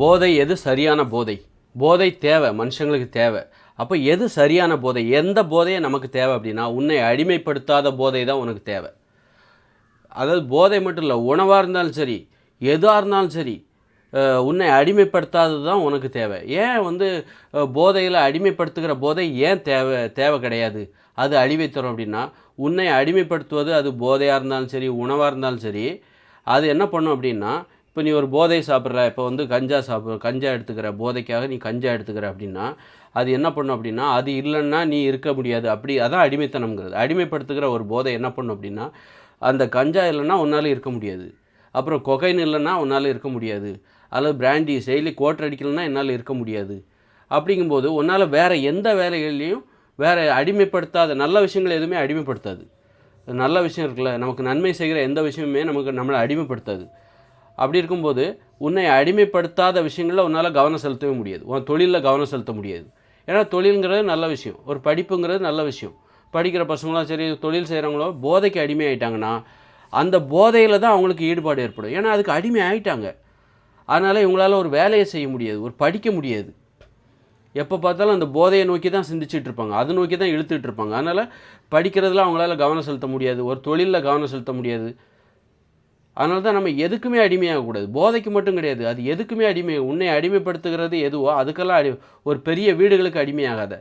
போதை எது சரியான போதை? போதை தேவை மனுஷங்களுக்கு தேவை. அப்போ எது சரியான போதை? எந்த போதையை நமக்கு தேவை அப்படின்னா உன்னை அடிமைப்படுத்தாத போதை தான் உனக்கு தேவை. அதாவது போதை மட்டும் இல்லை உணவாக இருந்தாலும் சரி எதாக இருந்தாலும் சரி உன்னை அடிமைப்படுத்தாதது தான் உனக்கு தேவை. ஏன் வந்து போதையில் அடிமைப்படுத்துகிற போதை ஏன் தேவை தேவை கிடையாது? அது அழிவை தரும் அப்படின்னா உன்னை அடிமைப்படுத்துவது அது போதையாக இருந்தாலும் சரி உணவாக இருந்தாலும் சரி அது என்ன பண்ணும் அப்படின்னா இப்போ நீ ஒரு போதை சாப்பிட்ற இப்போ வந்து கஞ்சா சாப்பிட்ற கஞ்சா எடுத்துக்கிற போதைக்காக நீ கஞ்சா எடுத்துக்கிற அப்படின்னா அது என்ன பண்ணும் அப்படின்னா அது இல்லைன்னா நீ இருக்க முடியாது. அப்படி அதான் அடிமைத்தனம்ங்கிறது. அடிமைப்படுத்துகிற ஒரு போதை என்ன பண்ணும் அப்படின்னா அந்த கஞ்சா இல்லைன்னா உன்னால் இருக்க முடியாது. அப்புறம் கொகைன் இல்லைன்னா உன்னால் இருக்க முடியாது. அல்லது பிராண்டி செயலி கோட்டர் அடிக்கலைன்னா என்னால் இருக்க முடியாது. அப்படிங்கும்போது உன்னால் வேறு எந்த வேலைகள்லையும் வேறு அடிமைப்படுத்தாத நல்ல விஷயங்கள் எதுவுமே அடிமைப்படுத்தாது. நல்ல விஷயம் இருக்குல்ல நமக்கு நன்மை செய்கிற எந்த விஷயமுமே நமக்கு நம்மளை அடிமைப்படுத்தாது. அப்படி இருக்கும்போது உன்னை அடிமைப்படுத்தாத விஷயங்களில் உன்னால் கவனம் செலுத்தவே முடியாது. உன் தொழிலில் கவனம் செலுத்த முடியாது. ஏன்னா தொழிலுங்கிறது நல்ல விஷயம். ஒரு படிப்புங்கிறது நல்ல விஷயம். படிக்கிற பசங்களும் சரி தொழில் செய்கிறவங்களோ போதைக்கு அடிமை ஆகிட்டாங்கன்னா அந்த போதையில் தான் அவங்களுக்கு ஈடுபாடு ஏற்படும். ஏன்னா அதுக்கு அடிமை ஆகிட்டாங்க அதனால் இவங்களால ஒரு வேலையை செய்ய முடியாது ஒரு படிக்க முடியாது. எப்போ பார்த்தாலும் அந்த போதையை நோக்கி தான் சிந்திச்சிட்டு இருப்பாங்க. அதை நோக்கி தான் இழுத்துட்டு இருப்பாங்க. அதனால் படிக்கிறதுல அவங்களால கவனம் செலுத்த முடியாது. ஒரு தொழிலில் கவனம் செலுத்த முடியாது. அதனால தான் நம்ம எதுக்குமே அடிமையாகக்கூடாது. போதைக்கு மட்டும் கிடையாது. அது எதுக்குமே அடிமை உன்னை அடிமைப்படுத்துகிறது எதுவோ அதுக்கெல்லாம் அடி ஒரு பெரிய வீடுகளுக்கு அடிமையாகாத.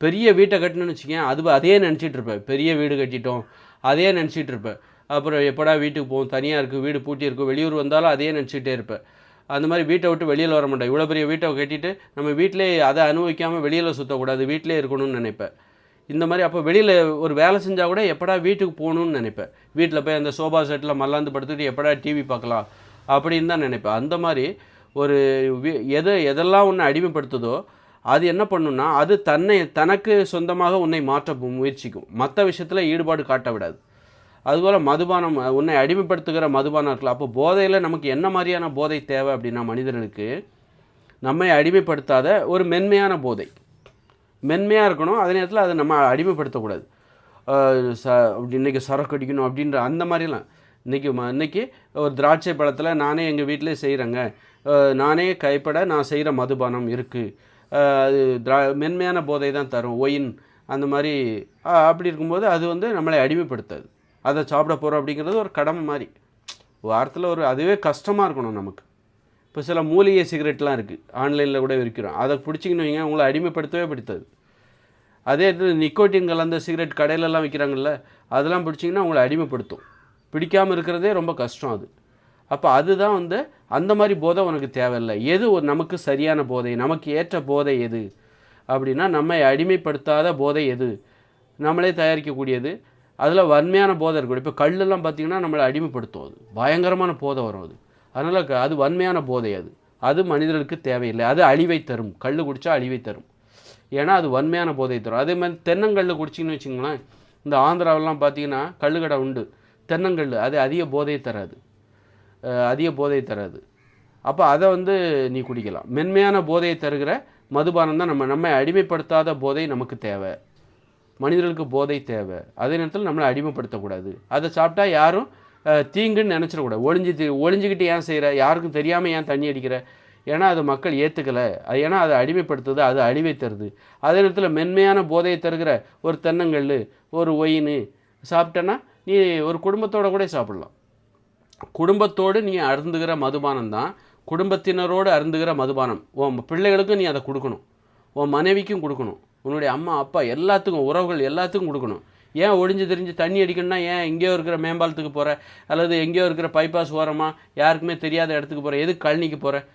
பெரிய வீட்டை கட்டணும்னு வச்சுக்கேன் அது அதே நினச்சிட்டு இருப்பேன். பெரிய வீடு கட்டிட்டோம் அதே நினச்சிட்டு இருப்பேன். அப்புறம் எப்படா வீட்டுக்கு போவோம்? தனியாக இருக்குது வீடு பூட்டி இருக்கும் வெளியூர் வந்தாலும் அதே நினச்சிட்டே இருப்பேன். அந்த மாதிரி வீட்டை விட்டு வெளியில் வர மாட்டேன். இவ்வளோ பெரிய வீட்டை கட்டிட்டு நம்ம வீட்டிலே அதை அனுபவிக்காமல் வெளியில் சுற்றக்கூடாது வீட்டிலே இருக்கணும்னு நினைப்பேன். இந்த மாதிரி அப்போ வெளியில் ஒரு வேலை செஞ்சால் கூட எப்படா வீட்டுக்கு போகணும்னு நினைப்பேன். வீட்டில் போய் அந்த சோபா செட்டில் மல்லாந்து படுத்துட்டு எப்படா டிவி பார்க்கலாம் அப்படின்னு தான் நினைப்பேன். அந்த மாதிரி ஒரு எது எதெல்லாம் ஒன்று அடிமைப்படுத்துதோ அது என்ன பண்ணுன்னா அது தன்னை தனக்கு சொந்தமாக உன்னை மாற்ற முயற்சிக்கும். மற்ற விஷயத்தில் ஈடுபாடு காட்ட விடாது. அதுபோல் மதுபானம் உன்னை அடிமைப்படுத்துகிற மதுபானம் இருக்கலாம். அப்போ போதையில் நமக்கு என்ன மாதிரியான போதை தேவை அப்படின்னா மனிதர்களுக்கு நம்மை அடிமைப்படுத்தாத ஒரு மென்மையான போதை. மென்மையாக இருக்கணும். அதே நேரத்தில் அதை நம்ம அடிமைப்படுத்தக்கூடாது. ச அப்படி இன்றைக்கி சரக்கு அடிக்கணும் அப்படின்ற அந்த மாதிரிலாம். இன்றைக்கி இன்றைக்கி ஒரு திராட்சை பழத்தில் நானே எங்கள் வீட்டிலே செய்கிறேங்க நானே கைப்பட நான் செய்கிற மதுபானம் இருக்குது அது திரா மென்மையான போதை தான் தரும். ஒயின் அந்த மாதிரி அப்படி இருக்கும்போது அது வந்து நம்மளை அடிமைப்படுத்தாது. அதை சாப்பிட போகிறோம் அப்படிங்கிறது ஒரு கடமை மாதிரி. வாரத்தில் ஒரு அதுவே கஷ்டமாக இருக்கணும் நமக்கு. இப்போ சில மூலிகை சிகரெட்லாம் இருக்குது ஆன்லைனில் கூட விற்கிறோம். அதை பிடிச்சிங்கன்னு வைங்க உங்களை அடிமைப்படுத்தவே படுத்தாது. அதே இது நிக்கோட்டின் கலந்த சிகரெட் கடையிலலாம் விற்கிறாங்கல்ல அதெல்லாம் பிடிச்சிங்கன்னா உங்களை அடிமைப்படுத்தும். பிடிக்காமல் இருக்கிறதே ரொம்ப கஷ்டம் அது. அப்போ அதுதான் வந்து அந்த மாதிரி போதை உனக்கு தேவையில்லை. எது ஒரு நமக்கு சரியான போதை நமக்கு ஏற்ற போதை எது? அப்படின்னா நம்மை அடிமைப்படுத்தாத போதை எது? நம்மளே தயாரிக்கக்கூடியது. அதில் வன்மையான போதை இருக்கக்கூடிய இப்போ கல்லெல்லாம் பார்த்திங்கன்னா நம்மளை அடிமைப்படுத்தும் அது. பயங்கரமான போதை வரும் அது. அதனால் அது வன்மையான போதை அது. அது மனிதர்களுக்கு தேவையில்லை. அது அழிவை தரும். கல் குடித்தா அழிவை தரும். ஏன்னா அது வன்மையான போதை தரும். அதே மாதிரி தென்னங்கல்ல குடிச்சிங்கன்னு வச்சுங்களேன் இந்த ஆந்திராவெல்லாம் பார்த்தீங்கன்னா கல்லுக்கடை உண்டு. தென்னங்கல் அது அதிக போதை தராது. அதிக போதை தராது. அப்போ அதை வந்து நீ குடிக்கலாம். மென்மையான போதையை தருகிற மதுபானம் தான் நம்ம நம்மை அடிமைப்படுத்தாத போதை நமக்கு தேவை. மனிதர்களுக்கு போதை தேவை. அதே நேரத்தில் நம்மளை அடிமைப்படுத்தக்கூடாது. அதை சாப்பிட்டா யாரும் தீங்குன்னு நினச்சிடக்கூடாது. ஒளிஞ்சு தி- ஒளிஞ்சுக்கிட்டு ஏன் செய்கிற யாருக்கும் தெரியாமல் ஏன் தண்ணி அடிக்கிற? ஏன்னா அது மக்கள் ஏற்றுக்கலை அது ஏன்னா அதை அடிமைப்படுத்துது அது அழிவை தருது. அதே நேரத்தில் மென்மையான போதையை தருகிற ஒரு தென்னங்கல் ஒரு ஒயின் சாப்பிட்டேன்னா நீ ஒரு குடும்பத்தோட கூட சாப்பிடலாம். குடும்பத்தோடு நீ அருந்துகிற மதுபானம் தான் குடும்பத்தினரோடு அருந்துகிற மதுபானம். உன் பிள்ளைகளுக்கும் நீ அதை கொடுக்கணும். உன் மனைவிக்கும் கொடுக்கணும். உன்னுடைய அம்மா அப்பா எல்லாத்துக்கும் உறவுகள் எல்லாத்துக்கும் கொடுக்கணும். ஏன் ஒழிஞ்சு தெரிஞ்சு தண்ணி அடிக்கணும்னா ஏன் எங்கேயோ இருக்கிற மேம்பாலத்துக்கு போகிற அல்லது எங்கேயோ இருக்கிற பைபாஸ் ஓரமாக யாருக்குமே தெரியாத இடத்துக்கு போகிற எதுக்கு கழனிக்கு போகிற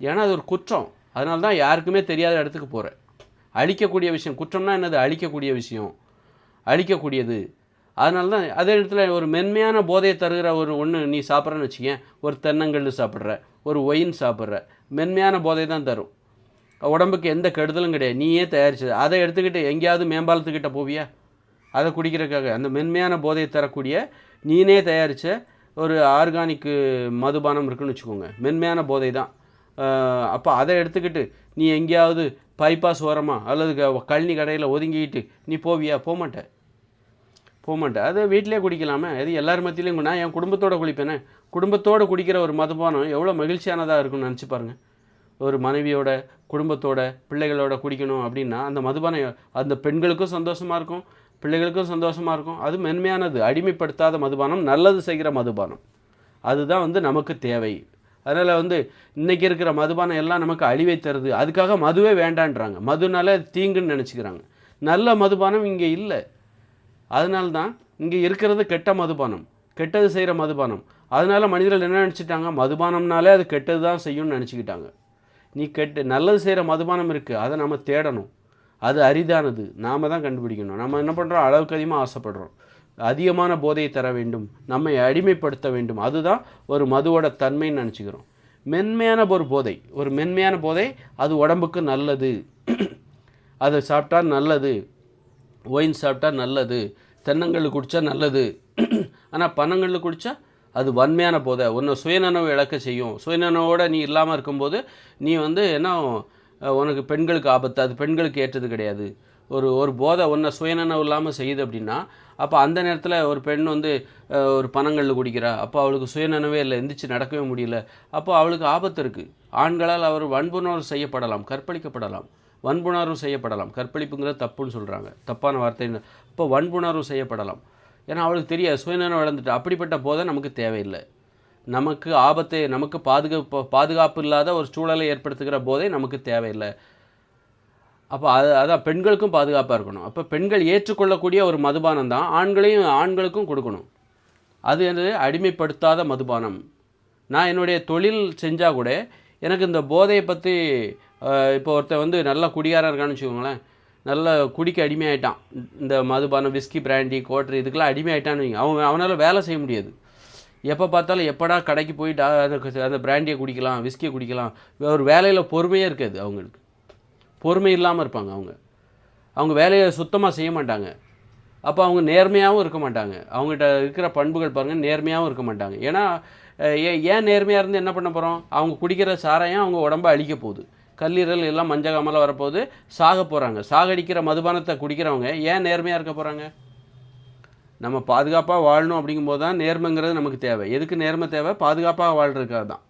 ஏன்னா அது ஒரு குற்றம். அதனால தான் யாருக்குமே தெரியாத இடத்துக்கு போகிற அழிக்கக்கூடிய விஷயம். குற்றம்னா என்னது? அழிக்கக்கூடிய விஷயம். அழிக்கக்கூடியது. அதனால தான் அதே இடத்துல ஒரு மென்மையான போதையை தருகிற ஒரு ஒன்று நீ சாப்பிட்றன்னு வச்சுக்கேன். ஒரு தென்னங்கல் சாப்பிட்ற. ஒரு ஒயின் சாப்பிட்ற. மென்மையான போதை தான் தரும். உடம்புக்கு எந்த கெடுதலும் கிடையாது. நீயே தயாரிச்சது. அதை எடுத்துக்கிட்டு எங்கேயாவது மேம்பாலத்துக்கிட்ட போவியா? அதை குடிக்கிறதுக்காக அந்த மென்மையான போதையை தரக்கூடிய நீனே தயாரித்த ஒரு ஆர்கானிக் மதுபானம் இருக்குன்னு வச்சுக்கோங்க. மென்மையான போதை தான். அப்போ அதை எடுத்துக்கிட்டு நீ எங்கேயாவது பைபாஸ் ஓரமா அல்லது க- கழனி கடையில் ஒதுங்கிக்கிட்டு நீ போவியா? போக மாட்ட போக மாட்டேன் அதை வீட்டிலே குடிக்கலாமே. அது எல்லார் மத்தியிலையும் நான் என் குடும்பத்தோட குளிப்பேனே. குடும்பத்தோடு குடிக்கிற ஒரு மதுபானம் எவ்வளோ மகிழ்ச்சியானதாக இருக்கும்னு நினச்சி பாருங்கள் ஒரு மனைவியோட குடும்பத்தோட பிள்ளைகளோட குடிக்கணும் அப்படின்னா அந்த மதுபானம் அந்த பெண்களுக்கும் சந்தோஷமாக இருக்கும். பிள்ளைகளுக்கும் சந்தோஷமாக இருக்கும். அது மென்மையானது. அடிமைப்படுத்தாத மதுபானம் நல்லது செய்கிற மதுபானம். அதுதான் வந்து நமக்கு தேவை. அதனால் வந்து இன்றைக்கி இருக்கிற மதுபானம் எல்லாம் நமக்கு அழிவை தருது. அதுக்காக மதுவே வேண்டான்றாங்க. மதுனால தீங்குன்னு நினச்சிக்கிறாங்க. நல்ல மதுபானம் இங்கே இல்லை. அதனால தான் இங்கே இருக்கிறது கெட்ட மதுபானம். கெட்டது செய்கிற மதுபானம். அதனால் மனிதர்கள் என்ன நினச்சிட்டாங்க? மதுபானம்னாலே அது கெட்டது தான் செய்யும்னு நினச்சிக்கிட்டாங்க. நீ கெட்டு நல்லது செய்கிற மதுபானம் இருக்குது அதை நம்ம தேடணும். அது அரிதானது. நாம் தான் கண்டுபிடிக்கணும். நம்ம என்ன பண்ணுறோம் அளவுக்கு அதிகமாக ஆசைப்படுறோம். அதிகமான போதையை தர வேண்டும். நம்மை அடிமைப்படுத்த வேண்டும். அதுதான் ஒரு மதுவோட தன்மைன்னு நினச்சிக்கிறோம். மென்மையான ஒரு போதை. ஒரு மென்மையான போதை அது உடம்புக்கு நல்லது. அதை சாப்பிட்டா நல்லது. ஒயின் சாப்பிட்டா நல்லது. தென்னங்கல் குடித்தா நல்லது. ஆனால் பனங்கல் குடித்தா அது வன்மையான போதை. உன்னை சுயநனவு இழக்க செய்யும். சுயநனவோடு நீ இல்லாமல் இருக்கும்போது நீ வந்து என்ன உனக்கு பெண்களுக்கு ஆபத்து அது பெண்களுக்கு ஏற்றது கிடையாது. ஒரு ஒரு போதை ஒன்றை சுயநனவு இல்லாமல் செய்யுது அப்படின்னா அப்போ அந்த நேரத்தில் ஒரு பெண் வந்து ஒரு பணங்களில் குடிக்கிறா. அப்போ அவளுக்கு சுயநனவே இல்லை எந்திரிச்சு நடக்கவே முடியல. அப்போ அவளுக்கு ஆபத்து இருக்குது ஆண்களால் அவர் வன்புணர்வு செய்யப்படலாம் கற்பழிக்கப்படலாம். வன்புணர்வு செய்யப்படலாம். கற்பழிப்புங்கிறது தப்புன்னு சொல்கிறாங்க தப்பான வார்த்தைன்னு அப்போ வன்புணர்வு செய்யப்படலாம். ஏன்னா அவளுக்கு தெரியாது சுயநலம் இழந்துட்டு. அப்படிப்பட்ட போதை நமக்கு தேவையில்லை. நமக்கு ஆபத்தை நமக்கு பாதுகாப்பு பாதுகாப்பு இல்லாத ஒரு சூழலை ஏற்படுத்துகிற போதை நமக்கு தேவையில்லை. அப்போ அது அதான் பெண்களுக்கும் பாதுகாப்பாக இருக்கணும். அப்போ பெண்கள் ஏற்றுக்கொள்ளக்கூடிய ஒரு மதுபானம் தான் ஆண்களையும் ஆண்களுக்கும் கொடுக்கணும். அது என்னது? அடிமைப்படுத்தாத மதுபானம். நான் என்னுடைய தொழில் செஞ்சால் கூட எனக்கு இந்த போதையை பற்றி இப்போ ஒருத்தன் வந்து நல்லா குடிகாரன் இருக்கான்னு வச்சுக்கோங்களேன். நல்லா குடிக்க அடிமையாயிட்டான். இந்த மதுபானம் விஸ்கி பிராண்டி கோட்ரு இதுக்கெல்லாம் அடிமையாயிட்டான்னு வைங்க. அவன் அவனால் வேலை செய்ய முடியாது. எப்போ பார்த்தாலும் எப்படா கடைக்கு போய் அந்த பிராண்டியை குடிக்கலாம் விஸ்கியை குடிக்கலாம். ஒரு வேலையில் பொறுமையே இருக்காது அவங்களுக்கு. பொறுமை இல்லாமல் இருப்பாங்க அவங்க. அவங்க வேலையை சுத்தமாக செய்ய மாட்டாங்க. அப்போ அவங்க நேர்மையாகவும் இருக்க மாட்டாங்க. அவங்ககிட்ட இருக்கிற பண்புகள் பாருங்கள் நேர்மையாகவும் இருக்க மாட்டாங்க. ஏன்னா ஏன் நேர்மையாக இருந்து என்ன பண்ண போகிறோம் அவங்க குடிக்கிற சாராயம் அவங்க உடம்ப அழிக்க போகுது. கல்லீரல் எல்லாம் மஞ்சள் வரப்போகுது. சாக போகிறாங்க சாகடிக்கிற மதுபானத்தை குடிக்கிறவங்க ஏன் நேர்மையாக இருக்க போகிறாங்க நம்ம பாதுகாப்பாக வாழணும் அப்படிங்கும்போது தான் நேர்மைங்கிறது நமக்கு தேவை. எதுக்கு நேர்மை தேவை? பாதுகாப்பாக வாழ்கிறதுக்காக தான்.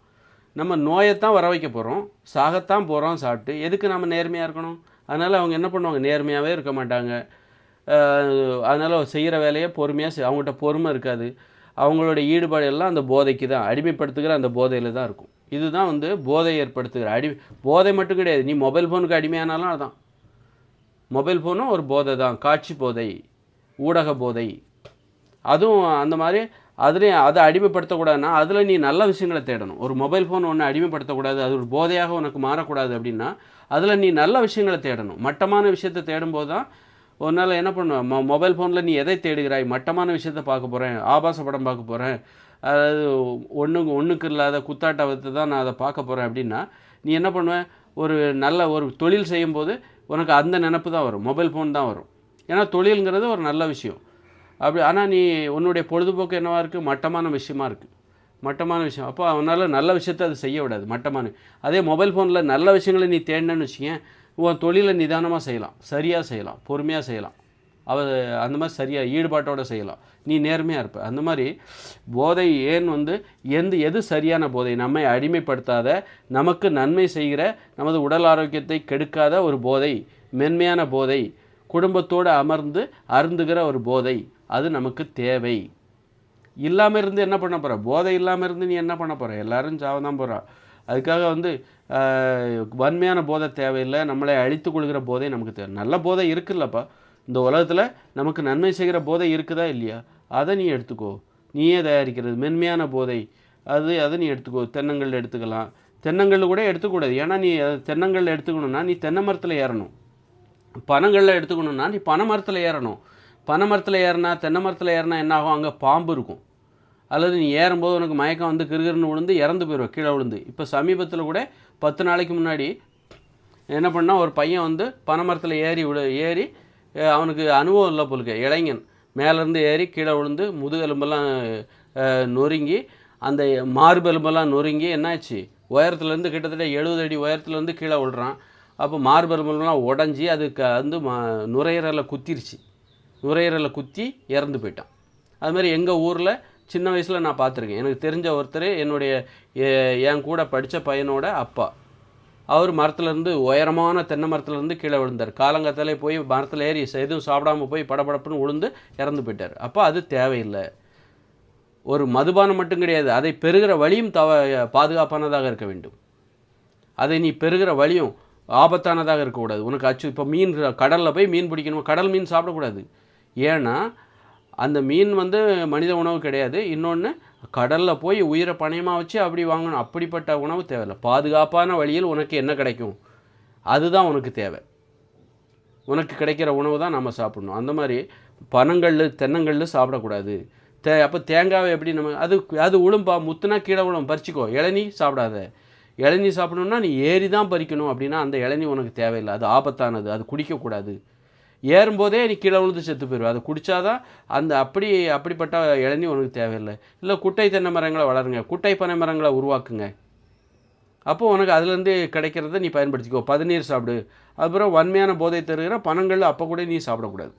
நம்ம நோயைத்தான் வர வைக்க போகிறோம் சாகத்தான் போகிறோம் சாப்பிட்டு. எதுக்கு நம்ம நேர்மையாக இருக்கணும்? அதனால் அவங்க என்ன பண்ணுவாங்க? நேர்மையாகவே இருக்க மாட்டாங்க. அதனால் செய்கிற வேலையை பொறுமையாக செய் அவங்ககிட்ட பொறுமை இருக்காது. அவங்களோட ஈடுபாடு எல்லாம் அந்த போதைக்கு தான். அடிமைப்படுத்துகிற அந்த போதையில் தான் இருக்கும். இதுதான் வந்து போதை ஏற்படுத்துகிற அடி போதை மட்டும் கிடையாது. நீ மொபைல் ஃபோனுக்கு அடிமையானாலும் அதான். மொபைல் ஃபோனும் ஒரு போதை தான். காட்சி போதை ஊடக போதை. அதுவும் அந்த மாதிரி அதுலேயும் அதை அடிமைப்படுத்தக்கூடாதுன்னா அதில் நீ நல்ல விஷயங்களை தேடணும். ஒரு மொபைல் ஃபோன் ஒன்று அடிமைப்படுத்தக்கூடாது அது ஒரு போதையாக உனக்கு மாறக்கூடாது அப்படின்னா அதில் நீ நல்ல விஷயங்களை தேடணும். மட்டமான விஷயத்தை தேடும்போது தான் ஒரு நாள் என்ன பண்ணுவேன்? மொ மொபைல் ஃபோனில் நீ எதை தேடுகிறாய்? மட்டமான விஷயத்தை பார்க்க போகிறேன் ஆபாச படம் பார்க்க போகிறேன் அதாவது ஒன்றுக்கு ஒன்றுக்கு இல்லாத குத்தாட்டத்தை தான் நான் அதை பார்க்க போகிறேன் அப்படின்னா நீ என்ன பண்ணுவ? ஒரு நல்ல ஒரு தொழில் செய்யும்போது உனக்கு அந்த நினப்பு தான் வரும். மொபைல் ஃபோன் தான் வரும். ஏன்னா தொழிலுங்கிறது ஒரு நல்ல விஷயம். அப்படி ஆனால் நீ உன்னுடைய பொழுதுபோக்கு என்னவாக இருக்குது மட்டமான விஷயமா இருக்குது மட்டமான விஷயம். அப்போ அவனால் நல்ல விஷயத்தை அது செய்ய விடாது. மட்டமான. அதே மொபைல் ஃபோனில் நல்ல விஷயங்களை நீ தேடினேன்னு வச்சுக்கேன் உன் தொழிலை நிதானமாக செய்யலாம். சரியாக செய்யலாம். பொறுமையாக செய்யலாம். அவ அந்த மாதிரி சரியாக ஈடுபாட்டோடு செய்யலாம். நீ நேர்மையாக இருப்ப. அந்த மாதிரி போதை ஏன் வந்து எந்த எது சரியான போதை? நம்மை அடிமைப்படுத்தாத நமக்கு நன்மை செய்கிற நமது உடல் ஆரோக்கியத்தை கெடுக்காத ஒரு போதை. மென்மையான போதை. குடும்பத்தோடு அமர்ந்து அருந்துகிற ஒரு போதை. அது நமக்கு தேவை. இல்லாமல் இருந்து என்ன பண்ண போகிற போதை இல்லாமல் இருந்து நீ என்ன பண்ண போகிற எல்லாரும் சாவ தான் போகிறா அதுக்காக வந்து வன்மையான போதை தேவையில்லை. நம்மளை அழித்து கொள்கிற போதை நமக்கு தேவை. நல்ல போதை இருக்குல்லப்பா. இந்த உலகத்தில் நமக்கு நன்மை செய்கிற போதை இருக்குதா இல்லையா? அதை நீ எடுத்துக்கோ. நீயே தயாரிக்கிறது. மென்மையான போதை. அது அதை நீ எடுத்துக்கோ. தென்னங்கல் எடுத்துக்கலாம். தென்னங்கல் கூட எடுத்துக்கூடாது. ஏன்னா நீ அது தென்னங்கல் எடுத்துக்கணும்னா நீ தென்னை மரத்தில் ஏறணும். பனங்களில் எடுத்துக்கணும்னா நீ பனை மரத்தில் ஏறணும். பனை மரத்தில் ஏறினா தென்னை மரத்தில் ஏறினா என்ன ஆகும்? அங்கே பாம்பு இருக்கும். அல்லது நீ ஏறும்போது உனக்கு மயக்கம் வந்து கிருகிருன்னு விழுந்து இறந்து போயிடுவோம் கீழே விழுந்து. இப்போ சமீபத்தில் கூட பத்து நாளைக்கு முன்னாடி என்ன பண்ணால் ஒரு பையன் வந்து பனை மரத்தில் ஏறி விழு ஏறி அவனுக்கு அனுபவம் இல்லை போலுக்கு இளைஞன். மேலேருந்து ஏறி கீழே விழுந்து முதுகெலும்பெல்லாம் நொறுங்கி அந்த மார்பெலும்பெல்லாம் நொறுங்கி என்னாச்சு? உயரத்துலேருந்து கிட்டத்தட்ட எழுபது அடி உயரத்துலேருந்து கீழே விழுறான். அப்போ மார்பெலும்பெல்லாம் உடஞ்சி அதுக்கு வந்து ம நுரையீரலை குத்திருச்சு. நுரையீரலை குத்தி இறந்து போயிட்டான். அது மாதிரி எங்கள் ஊரில் சின்ன வயசில் நான் பார்த்துருக்கேன். எனக்கு தெரிஞ்ச ஒருத்தர் என்னுடைய என் கூட படித்த பையனோட அப்பா. அவர் மரத்துலேருந்து உயரமான தென்னை மரத்துலேருந்து கீழே விழுந்தார். காலங்கத்தாலே போய் மரத்தில் ஏறி எதுவும் சாப்பிடாம போய் படபடப்புன்னு விழுந்து இறந்து போயிட்டார். அப்போ அது தேவையில்லை. ஒரு மதுபானம் மட்டும் கிடையாது. அதை பெறுகிற வழியும் தவ பாதுகாப்பானதாக இருக்க வேண்டும். அதை நீ பெறுகிற வழியும் ஆபத்தானதாக இருக்கக்கூடாது. உனக்கு அச்சு இப்போ மீன் கடலில் போய் மீன் பிடிக்கணும்? கடல் மீன் சாப்பிடக்கூடாது. ஏன்னா அந்த மீன் வந்து மனித உணவு கிடையாது. இன்னொன்று கடலில் போய் உயிரை பணயமாக வச்சு அப்படி வாங்கணும். அப்படிப்பட்ட உணவு தேவையில்லை. பாதுகாப்பான வழியில் உனக்கு என்ன கிடைக்கும்? அதுதான் உனக்கு தேவை. உனக்கு கிடைக்கிற உணவு தான் நம்ம சாப்பிடணும். அந்த மாதிரி பனங்கல் தென்னங்கல் சாப்பிடக்கூடாது. தே அப்போ தேங்காவை எப்படி நம்ம அது அது உளும்பா முத்துனா கீழே உளும் பறிச்சுக்கோ. இளநீ சாப்பிடாத. இளநீ சாப்பிடணுன்னா நீ ஏறி தான் பறிக்கணும் அப்படின்னா அந்த இளநீ உனக்கு தேவையில்லை. அது ஆபத்தானது. அது குடிக்கக்கூடாது. ஏறும்போதே நீ கீழே விழுந்து செத்து போயிடுவ அதை குடித்தாதான் அந்த அப்படி அப்படிப்பட்ட இளநீ உனக்கு தேவையில்லை. இல்லை குட்டை தென்னை மரங்களை வளருங்க. குட்டை பனை மரங்களை உருவாக்குங்க. அப்போது உனக்கு அதுலேருந்து கிடைக்கிறத நீ பயன்படுத்திக்கோ. பதநீர் சாப்பிடு. அப்புறம் வன்மையான போதை தருகிற பணங்கள் அப்போ கூட நீ சாப்பிடக்கூடாது.